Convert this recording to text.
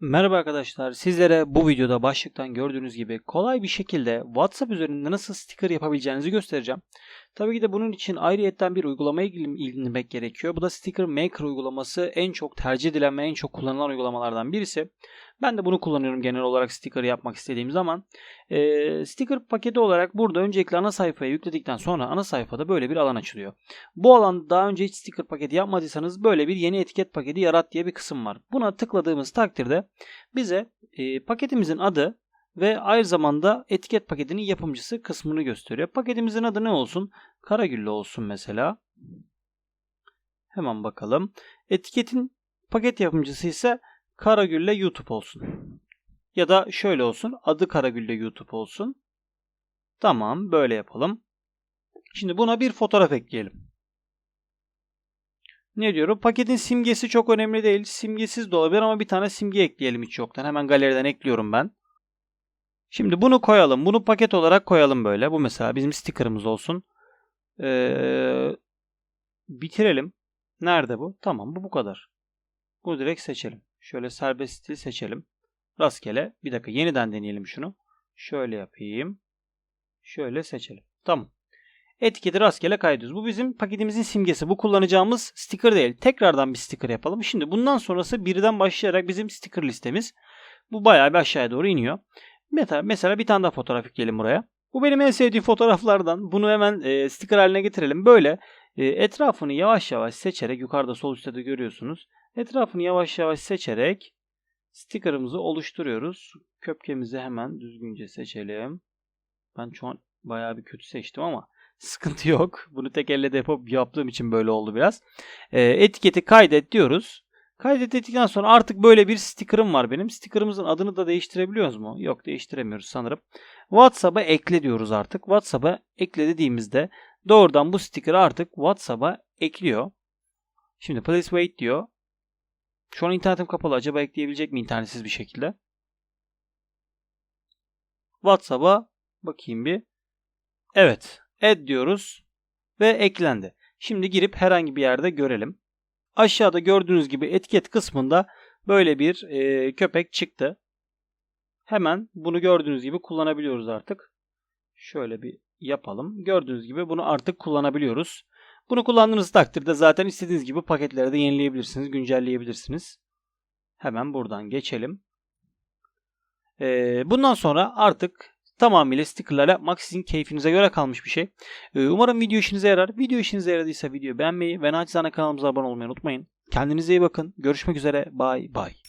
Merhaba arkadaşlar. Sizlere bu videoda başlıktan gördüğünüz gibi kolay bir şekilde WhatsApp üzerinde nasıl sticker yapabileceğinizi göstereceğim. Tabii ki de bunun için ayrıyetten bir uygulamaya ilgilenmek gerekiyor. Bu da Sticker Maker uygulaması en çok tercih edilen ve en çok kullanılan uygulamalardan birisi. Ben de bunu kullanıyorum genel olarak sticker yapmak istediğim zaman. Ee, sticker paketi olarak burada öncelikle ana sayfaya yükledikten sonra ana sayfada böyle bir alan açılıyor. Bu alanda daha önce hiç sticker paketi yapmadıysanız böyle bir yeni etiket paketi yarat diye bir kısım var. Buna tıkladığımız takdirde bize e, paketimizin adı ve aynı zamanda etiket paketinin yapımcısı kısmını gösteriyor. Paketimizin adı ne olsun? Karagüllü olsun mesela. Hemen bakalım. Etiketin paket yapımcısı ise Karagülle YouTube olsun. Ya da şöyle olsun. Adı Karagülle YouTube olsun. Tamam böyle yapalım. Şimdi buna bir fotoğraf ekleyelim. Ne diyorum? Paketin simgesi çok önemli değil. Simgesiz de olabilir ama bir tane simge ekleyelim hiç yoktan. Hemen galeriden ekliyorum ben. Şimdi bunu koyalım. Bunu paket olarak koyalım böyle. Bu mesela bizim sticker'ımız olsun. Ee, bitirelim. Nerede bu? Tamam bu bu kadar. Bunu direkt seçelim. Şöyle serbest stil seçelim. Rastgele. Bir dakika yeniden deneyelim şunu. Şöyle yapayım. Şöyle seçelim. Tamam. Etiketi rastgele kaydediyoruz. Bu bizim paketimizin simgesi. Bu kullanacağımız sticker değil. Tekrardan bir sticker yapalım. Şimdi bundan sonrası birden başlayarak bizim sticker listemiz. Bu bayağı bir aşağıya doğru iniyor. Mesela, mesela bir tane daha fotoğraf ekleyelim buraya. Bu benim en sevdiğim fotoğraflardan. Bunu hemen e, sticker haline getirelim. Böyle e, etrafını yavaş yavaş seçerek yukarıda sol üstte de görüyorsunuz. Etrafını yavaş yavaş seçerek sticker'ımızı oluşturuyoruz. Köpkemizi hemen düzgünce seçelim. Ben şu an bayağı bir kötü seçtim ama sıkıntı yok. Bunu tek elle de yapıp yaptığım için böyle oldu biraz. E, etiketi kaydet diyoruz. Kaydettikten sonra artık böyle bir sticker'ım var benim. Sticker'ımızın adını da değiştirebiliyoruz mu? Yok değiştiremiyoruz sanırım. WhatsApp'a ekle diyoruz artık. WhatsApp'a ekle dediğimizde doğrudan bu sticker'ı artık WhatsApp'a ekliyor. Şimdi please wait diyor. Şu an internetim kapalı. Acaba ekleyebilecek mi internetsiz bir şekilde? WhatsApp'a bakayım bir. Evet. Add diyoruz. Ve eklendi. Şimdi girip herhangi bir yerde görelim. Aşağıda gördüğünüz gibi etiket kısmında böyle bir e, köpek çıktı. Hemen bunu gördüğünüz gibi kullanabiliyoruz artık. Şöyle bir yapalım. Gördüğünüz gibi bunu artık kullanabiliyoruz. Bunu kullandığınız takdirde zaten istediğiniz gibi paketleri de yenileyebilirsiniz, güncelleyebilirsiniz. Hemen buradan geçelim. Ee, bundan sonra artık tamamıyla stickerlar yapmak sizin keyfinize göre kalmış bir şey. Ee, umarım video işinize yarar. Video işinize yaradıysa videoyu beğenmeyi ve naçizane kanalımıza abone olmayı unutmayın. Kendinize iyi bakın. Görüşmek üzere. Bye bye.